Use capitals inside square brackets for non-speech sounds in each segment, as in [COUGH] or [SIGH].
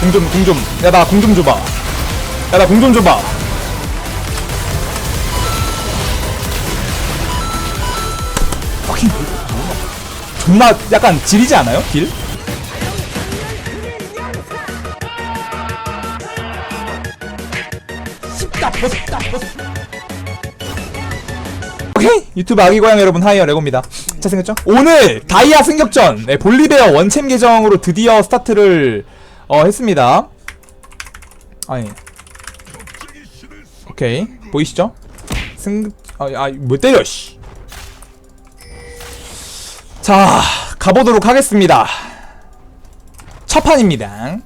공 좀, 공 좀. 야, 나 공 좀 줘봐. 야, 나 공 좀 줘봐. fucking 존나 약간 지리지 않아요? 길? 쉽다 벗었다 벗었 오케이 유튜브 아기 고양 여러분 하이어 레고입니다 잘생겼죠? 오늘 다이아 승격전 네, 볼리베어 원챔 계정으로 드디어 스타트를 어, 했습니다 아니 오케이 보이시죠? 승... 아뭐 때려 씨 자, 가보도록 하겠습니다. 첫 판입니다.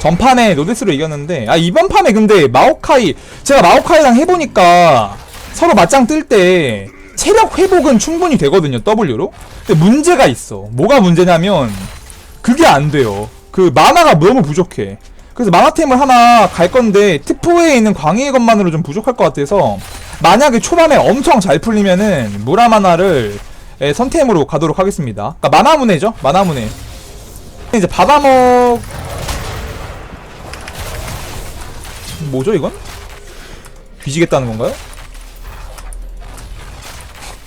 전판에 노데스로 이겼는데, 아, 이번 판에 근데 마오카이, 제가 마오카이랑 해보니까 서로 맞짱 뜰 때 체력 회복은 충분히 되거든요, W로. 근데 문제가 있어. 뭐가 문제냐면, 그게 안 돼요. 그 만화가 너무 부족해. 그래서 만화템을 하나 갈 건데, 트포에 있는 광희의 것만으로 좀 부족할 것 같아서, 만약에 초반에 엄청 잘 풀리면은, 무라 만화를 예, 선템으로 가도록 하겠습니다. 그러니까 마나문해죠? 마나문해. 이제 받아먹 뭐죠 이건? 뒤지겠다는 건가요?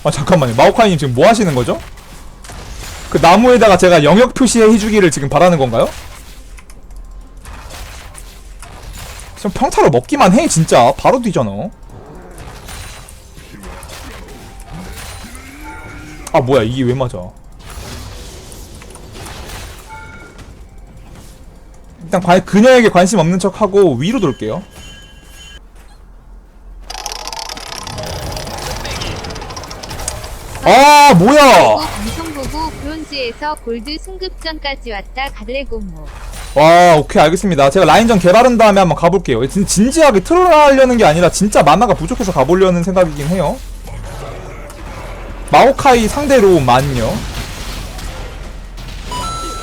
아 잠깐만요. 마오카이님 지금 뭐 하시는 거죠? 그 나무에다가 제가 영역 표시해 주기를 지금 바라는 건가요? 지금 평타로 먹기만 해 진짜 바로 뒤잖아. 아 뭐야 이게 왜 맞아 일단 관, 그녀에게 관심 없는 척하고 위로 돌게요 아 뭐야 브론즈에서 골드 승급전까지 왔다 가들레고모. 와 오케이 알겠습니다. 제가 라인전 개발한 다음에 한번 가볼게요. 진, 진지하게 트롤하려는 게 아니라 진짜 만화가 부족해서 가보려는 생각이긴 해요. 마오카이 상대로 만요.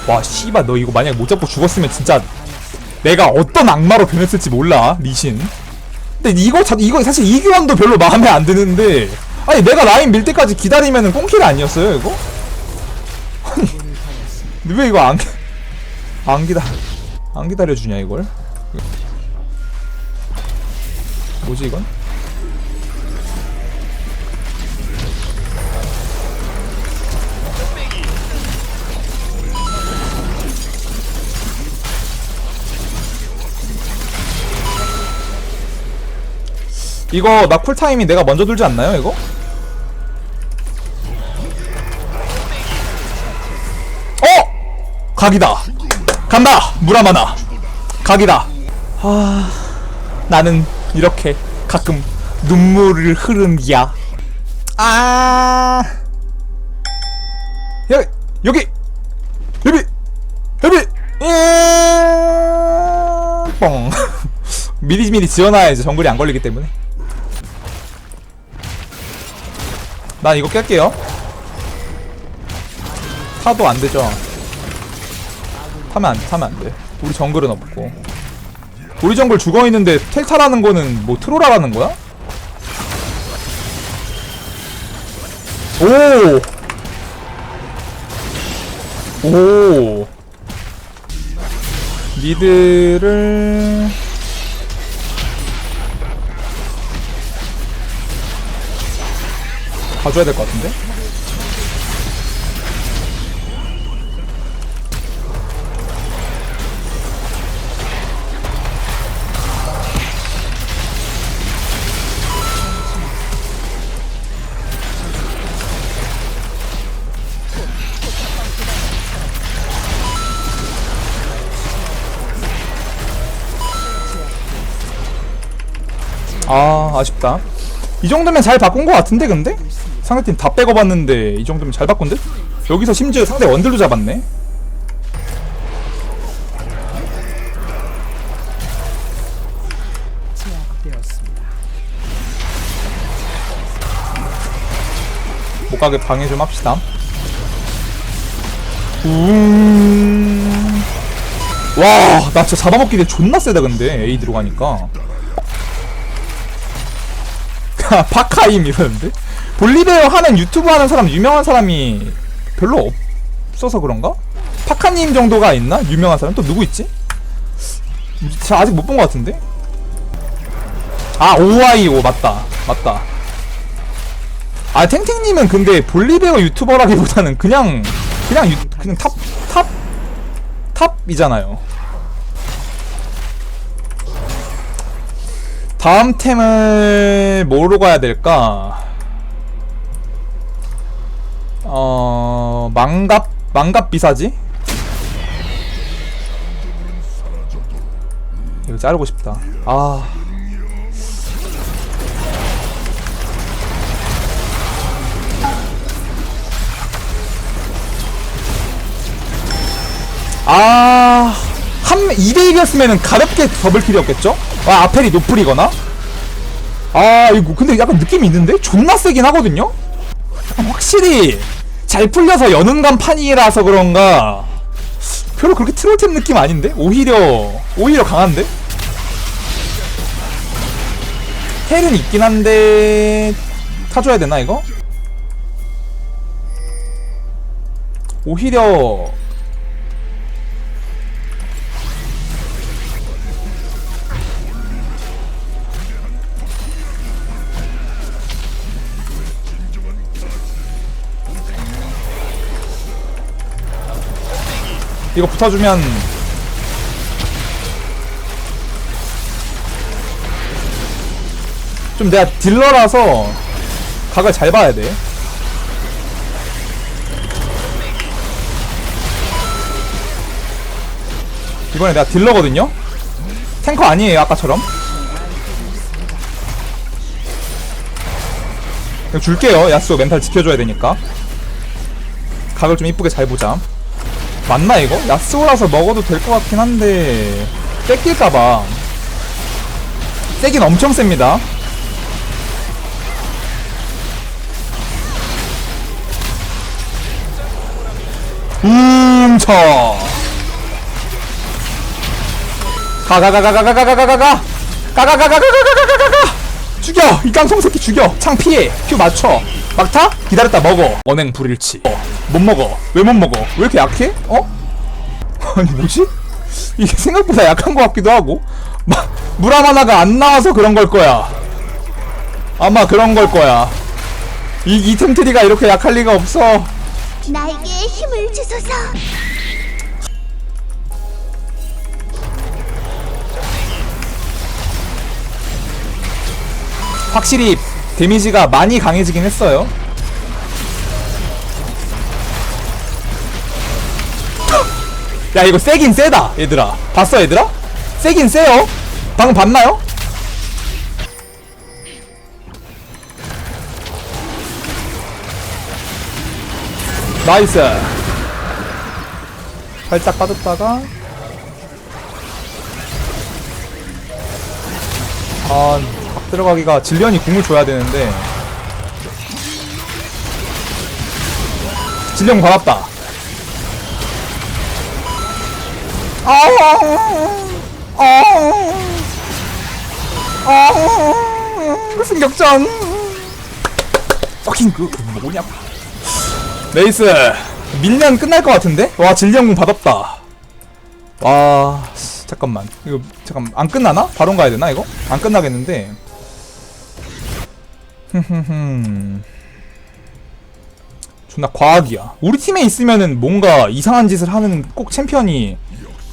와 씨발 너 이거 만약 못 잡고 죽었으면 진짜 내가 어떤 악마로 변했을지 몰라 리신. 근데 이거 자, 이거 사실 이 교환도 별로 마음에 안 드는데 아니 내가 라인 밀 때까지 기다리면은 꽁킬 아니었어요 이거? 아니 왜 이거 안 안 기다 안 기다려주냐 이걸 뭐지 이건? 이거 나 쿨타임이 내가 먼저 돌지 않나요 이거? 각이다. 간다 무라마나. 각이다. 아 나는 이렇게 가끔 눈물을 흐른야. 아. 여기 여기. 여기. 여기. 음, 뻥. [LAUGHS] 미리 미리 지어놔야지 정글이 안 걸리기 때문에. 난 이거 깰게요. 타도 안 되죠 타면 안 타면 안 돼 우리 정글은 없고 우리 정글 죽어 있는데 텔타라는 거는 뭐 트롤하라는 거야? 오! 오! 미드를 가줘야 될 것 같은데? 아 아쉽다. 이 정도면 잘 바꾼 것 같은데 근데? 상대팀 다 빼고 봤는데 이 정도면 잘 바꾼 듯? 여기서 심지어 상대 원딜로 잡았네. 못 가게 방해 좀 합시다. 음... 와, 나 진짜 잡아먹기 되 존나 세다 근데. A 들어가니까 파카임 이러는데? 볼리베어 하는 유튜브 하는 사람 유명한 사람이 별로 없어서 그런가? 파카님 정도가 있나? 유명한 사람 또 누구 있지? 제가 아직 못 본 것 같은데? 아 OIO 맞다 맞다 아 탱탱님은 근데 볼리베어 유튜버라기보다는 그냥 그냥 유, 그냥 탑 탑 탑이잖아요 다음 템을 뭐로 가야 될까? 어 망갑 망갑 비사지? 이거 자르고 싶다. 아. 아, 한 2대1이었으면 가볍게 더블킬이었겠죠? 아, 아펠이 노플이거나? 아, 이거 근데 약간 느낌이 있는데? 존나 세긴 하거든요? 확실히 잘 풀려서 연운간 판이라서 그런가 별로 그렇게 트롤템 느낌 아닌데? 오히려, 오히려 강한데? 헬은 있긴 한데, 타줘야 되나, 이거? 오히려, 이거 붙어주면 좀 내가 딜러라서 각을 잘 봐야 돼. 이번에 내가 딜러거든요? 탱커 아니에요, 아까처럼. 줄게요. 야스오 멘탈 지켜줘야 되니까. 각을 좀 이쁘게 잘 보자. 맞나 이거? 야스오라서 먹어도 될 것 같긴 한데 뺏길까봐 세긴 엄청 셉니다 음쳐 가가가가가가가가가가 가 가가가가가가가가가 죽여 이 깡통 새끼 죽여 창 피해 큐 맞춰 막타? 기다렸다 먹어. 언행 불일치. 어, 못 먹어. 왜 못 먹어? 왜 이렇게 약해? 어? [LAUGHS] 아니 뭐지? 이게 생각보다 약한 것 같기도 하고. 무람 하나가 안 나와서 그런 걸 거야. 아마 그런 걸 거야. 이, 이 템트리가 이렇게 약할 리가 없어. 나에게 힘을 주소서. 확실히 데미지가 많이 강해지긴 했어요. 야 이거 세긴 세다 얘들아 봤어 얘들아? 세긴 세요 방금 봤나요? 나이스 살짝 빠졌다가 아, 박 들어가기가 질련이 궁을 줘야 되는데. 질련 받았다. 아우, 승격전. 퍼킹 그, 그 뭐냐? 레이스 밀면 끝날 것 같은데? 와 질련궁 받았다. 와 씨, 잠깐만 이거 잠깐 안 끝나나? 바론 가야 되나 이거? 안 끝나겠는데 [LAUGHS] 존나 과학이야 우리 팀에 있으면은 뭔가 이상한 짓을 하는 꼭 챔피언이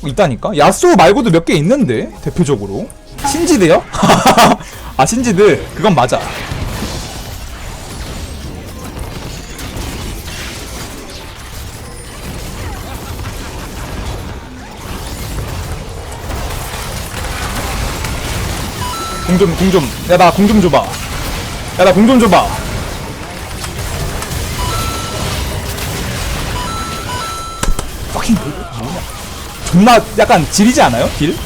있다니까? 야스오 말고도 몇 개 있는데 대표적으로 신지드요? [LAUGHS] 아 신지드 그건 맞아 궁 좀, 궁 좀. 야, 나궁좀 줘봐. 야, 나궁좀 줘봐. fucking. 존나 약간 지리지 않아요? 길?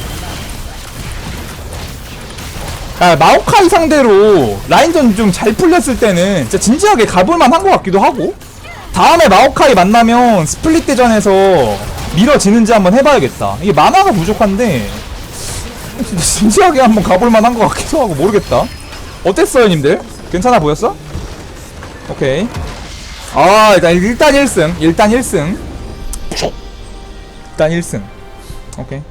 야, 마오카이 상대로 라인전 좀 잘 풀렸을 때는 진짜 진지하게 가볼만 한 것 같기도 하고 다음에 마오카이 만나면 스플릿 대전에서 밀어지는지 한번 해봐야겠다 이게 만화가 부족한데 진짜 진지하게 한번 가볼만 한 것 같기도 하고 모르겠다 어땠어요 님들? 괜찮아 보였어? 오케이. 아 일단 일단 1승. 일단 1승. 일단 1승. 오케이